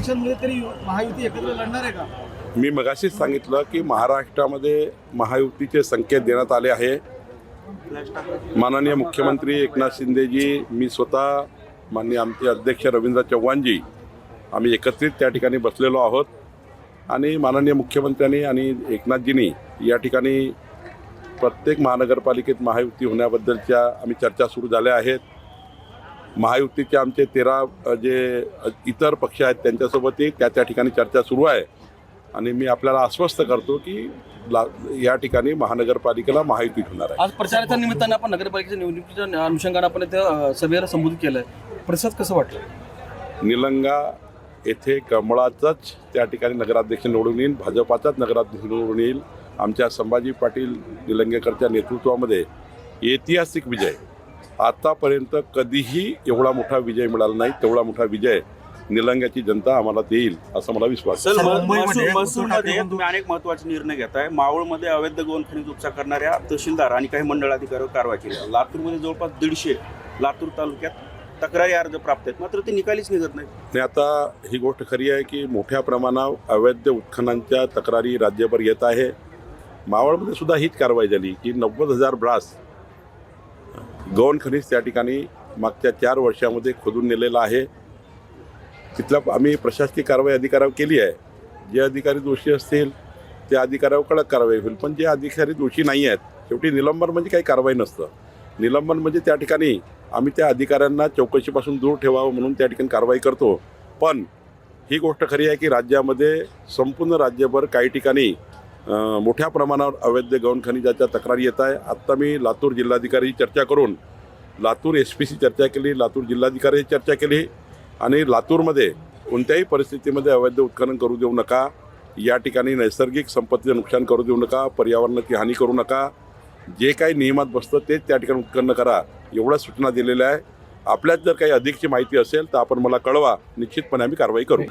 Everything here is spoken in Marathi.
इलेक्शनमध्ये तरी महायुती एकत्र लढणार आहे का? मी मगाशीच सांगितलं की महाराष्ट्रामध्ये महायुतीचे संकेत देण्यात आले आहे. माननीय मुख्यमंत्री एकनाथ शिंदेजी मी स्वतः माननीय आमचे अध्यक्ष रवींद्र चव्हाणजी आम्ही एकत्रित त्या ठिकाणी बसलेलो आहोत. आणि माननीय मुख्यमंत्र्यांनी आणि एकनाथजींनी या ठिकाणी प्रत्येक महानगरपालिकेत महायुती होण्याबद्दलच्या आम्ही चर्चा सुरू झाल्या आहेत. महायुतीचे आमचे तेरा जे इतर पक्ष आहेत त्यांच्यासोबतही त्या त्या ठिकाणी चर्चा सुरू आहे. आणि मी आपल्याला आश्वस्त करतो की ला या ठिकाणी महानगरपालिकेला महायुती होणार आहे. आज प्रचाराच्या निमित्तानं आपण नगरपालिकेच्या निवडणुकीच्या अनुषंगानं आपण इथे अ, सभेला संबोधित केलंय. प्रतिसाद कसं वाटलं? निलंगा येथे कमळाचाच त्या ठिकाणी नगराध्यक्ष निवडून येईल भाजपाचाच नगराध्यक्ष निवडून येईल. आमच्या संभाजी पाटील निलंगेकरच्या नेतृत्वामध्ये ऐतिहासिक विजय. आतापर्यंत कधीही एवढा मोठा विजय मिळाला नाही तेवढा मोठा विजय निलंग्याची जनता आम्हाला देईल असं मला विश्वास महसूलमध्ये तुम्ही अनेक महत्त्वाचे निर्णय घेताय. मावळमध्ये अवैध गौण खनिज उपसा करणाऱ्या तहसीलदार आणि काही मंडळ अधिकाऱ्यावर कारवाई केली. लातूरमध्ये जवळपास दीडशे लातूर तालुक्यात तक्रारी अर्ज प्राप्त आहेत. मात्र ते निकालीच निघत नाही आणि आता ही गोष्ट खरी आहे की मोठ्या प्रमाणावर अवैध उत्खननांच्या तक्रारी राज्यभर येत आहे. मावळमध्ये सुद्धा हीच कारवाई झाली की नव्वद हजार ब्रास गौण खनिज त्या ठिकाणी मागच्या चार वर्षामध्ये खोदून नेलेलं आहे. तिथला आम्ही प्रशासकीय कारवाई अधिकाऱ्यावर केली आहे. जे अधिकारी दोषी असतील त्या अधिकाऱ्यावर कडक कारवाई होईल. पण जे अधिकारी दोषी नाही आहेत शेवटी निलंबन म्हणजे काही कारवाई नसतं. निलंबन म्हणजे त्या ठिकाणी आम्ही त्या अधिकाऱ्यांना चौकशीपासून दूर ठेवावं म्हणून त्या ठिकाणी कारवाई करतो. पण ही गोष्ट खरी आहे की राज्यामध्ये संपूर्ण राज्यभर काही ठिकाणी मोठ्या प्रमाणावर अवैध गौण खनिजाच्या तक्रारी येत आहे. आत्ता मी लातूर जिल्हाधिकारी चर्चा करून लातूर एस पीशी चर्चा केली लातूर जिल्हाधिकारी चर्चा केली आणि लातूरमध्ये कोणत्याही परिस्थितीमध्ये अवैध उत्खनन करू देऊ नका. या ठिकाणी नैसर्गिक संपत्तीचं नुकसान करू देऊ नका पर्यावरणाची हानी करू नका. जे काही नियमात बसतं तेच त्या ठिकाणी उत्खनन करा एवढ्या सूचना दिलेल्या आहे. आपल्यात जर काही अधिकची माहिती असेल तर आपण मला कळवा. निश्चितपणे आम्ही कारवाई करू.